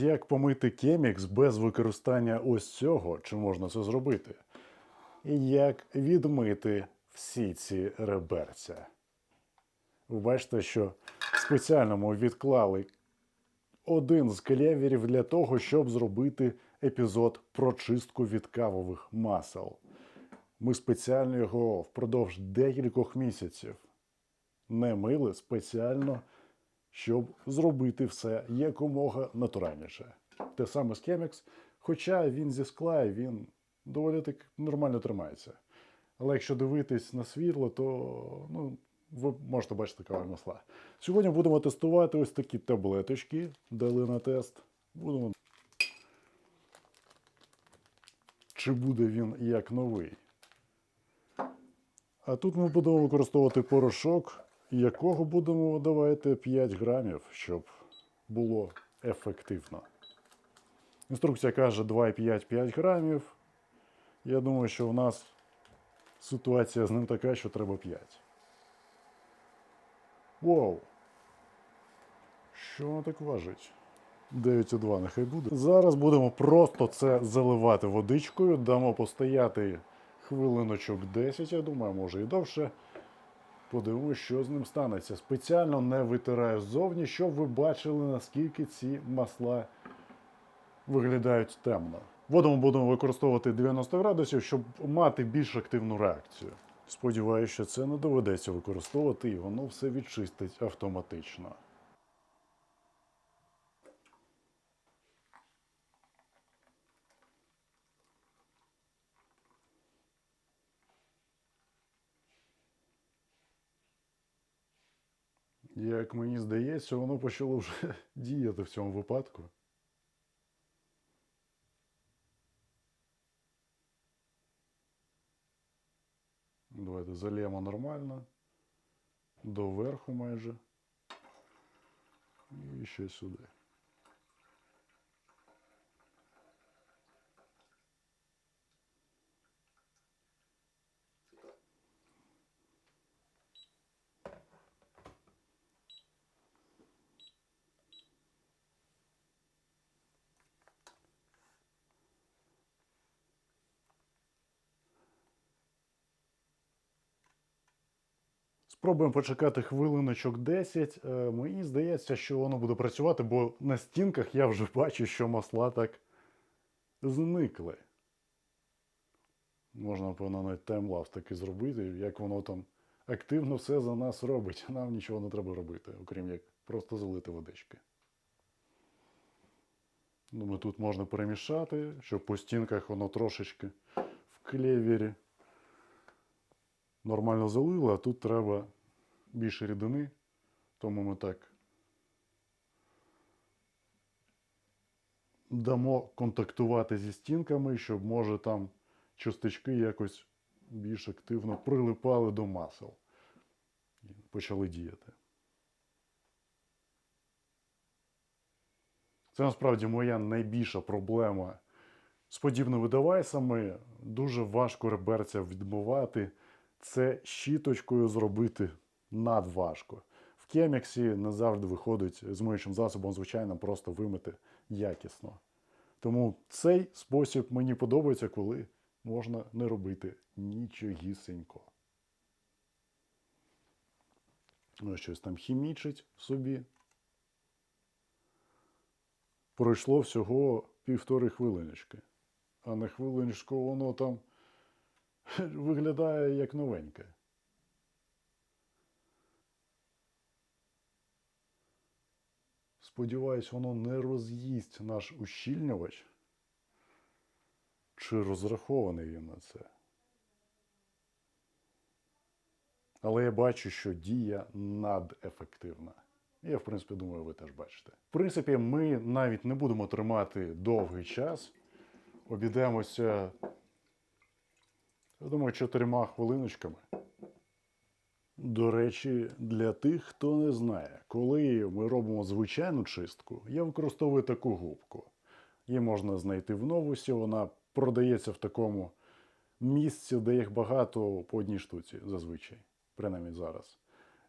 Як помити кемікс без використання ось цього, чи можна це зробити? І як відмити всі ці реберця? Ви бачите, що спеціально ми відклали один з клеверів для того, щоб зробити епізод про чистку від кавових масел. Ми спеціально його впродовж декількох місяців не мили спеціально, щоб зробити все якомога натуральніше. Те саме з Chemex, хоча він зі скла і він доволі так нормально тримається. Але якщо дивитись на світло, то ну, ви можете бачити кавові масла. Сьогодні будемо тестувати ось такі таблеточки, дали на тест. Будемо. Чи буде він як новий? А тут ми будемо використовувати порошок, якого будемо давати 5 грамів, щоб було ефективно. Інструкція каже 2,5-5 грамів. Я думаю, що в нас ситуація з ним така, що треба 5. Вау! Що воно так важить? 9,2 нехай буде. Зараз будемо просто це заливати водичкою, дамо постояти хвилиночок 10, я думаю, може і довше. Подивимось, що з ним станеться. Спеціально не витираю ззовні, щоб ви бачили, наскільки ці масла виглядають темно. Воду ми будемо використовувати 90 градусів, щоб мати більш активну реакцію. Сподіваюся, що це не доведеться використовувати і воно все відчистить автоматично. Як мені здається, воно почало вже діяти в цьому випадку. Давайте заліємо нормально. Доверху майже. І ще сюди. Спробуємо почекати хвилиночок 10. Е, Мені здається, що воно буде працювати, бо на стінках я вже бачу, що масла так зникли. Можна, напевно, навіть таймлапс таки зробити, як воно там активно все за нас робить. Нам нічого не треба робити, окрім як просто залити водички. Думаю, тут можна перемішати, щоб по стінках воно трошечки в клевері нормально залило, а тут треба більше рідини, тому ми так дамо контактувати зі стінками, щоб може там частички якось більш активно прилипали до масел і почали діяти. Це насправді моя найбільша проблема з подібними девайсами. Дуже важко реберця відмивати. Це щіточкою зробити надважко. В кеміксі не завжди виходить з миючим засобом, звичайно, просто вимити якісно. Тому цей спосіб мені подобається, коли можна не робити нічогісенько. Ну, щось там хімічить собі. Пройшло всього півтори хвилиночки. А на хвилиночку воно там виглядає як новеньке. Сподіваюсь, воно не роз'їсть наш ущільнювач. Чи розрахований він на це? Але я бачу, що дія надефективна. Я, в принципі, думаю, ви теж бачите. В принципі, ми навіть не будемо тримати довгий час. Обійдемося я думаю, чотирма хвилиночками. До речі, для тих, хто не знає, коли ми робимо звичайну чистку, я використовую таку губку. Її можна знайти в новусі, вона продається в такому місці, де їх багато по одній штуці зазвичай, принаймні зараз.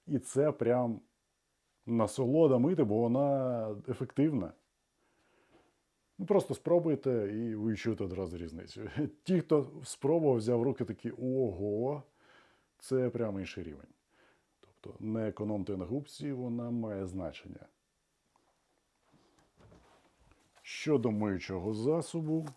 І це прям насолода мити, бо вона ефективна. Ну, просто спробуйте і ви чуєте одразу різницю. Ті, хто спробував, взяв руки такі ого, це прямо інший рівень. Тобто не економте на губці, вона має значення. Щодо миючого засобу,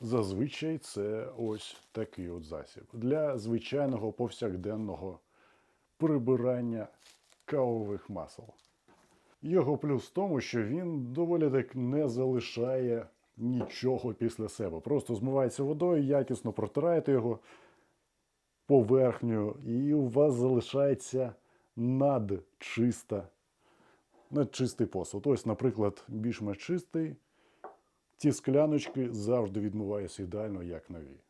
зазвичай це ось такий от засіб. Для звичайного повсякденного прибирання кавових масел. Його плюс в тому, що він доволі так не залишає нічого після себе. Просто змивається водою, якісно протираєте його поверхню, і у вас залишається надчиста, надчистий посуд. Ось, наприклад, більш-менш чистий. Ці скляночки завжди відмиваються ідеально, як нові.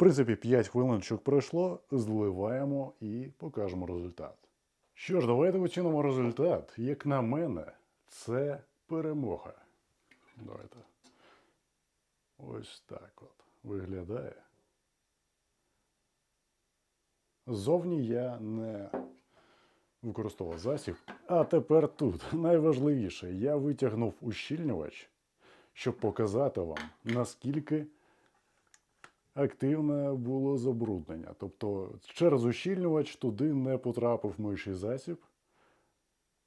Принципі, 5 хвилиночок пройшло, зливаємо і покажемо результат. Що ж, давайте оцінимо результат. Як на мене, це перемога. Давайте. Ось так от виглядає. Ззовні я не використовував засіб. А тепер тут найважливіше, я витягнув ущільнювач, щоб показати вам, наскільки активне було забруднення. Тобто через ущільнювач туди не потрапив миший засіб,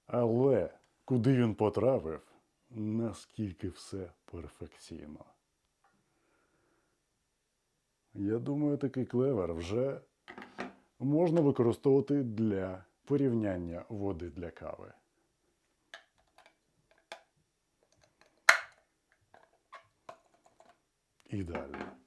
але куди він потрапив, наскільки все перфекційно. Я думаю, такий клевер вже можна використовувати для порівняння води для кави. Ідеально.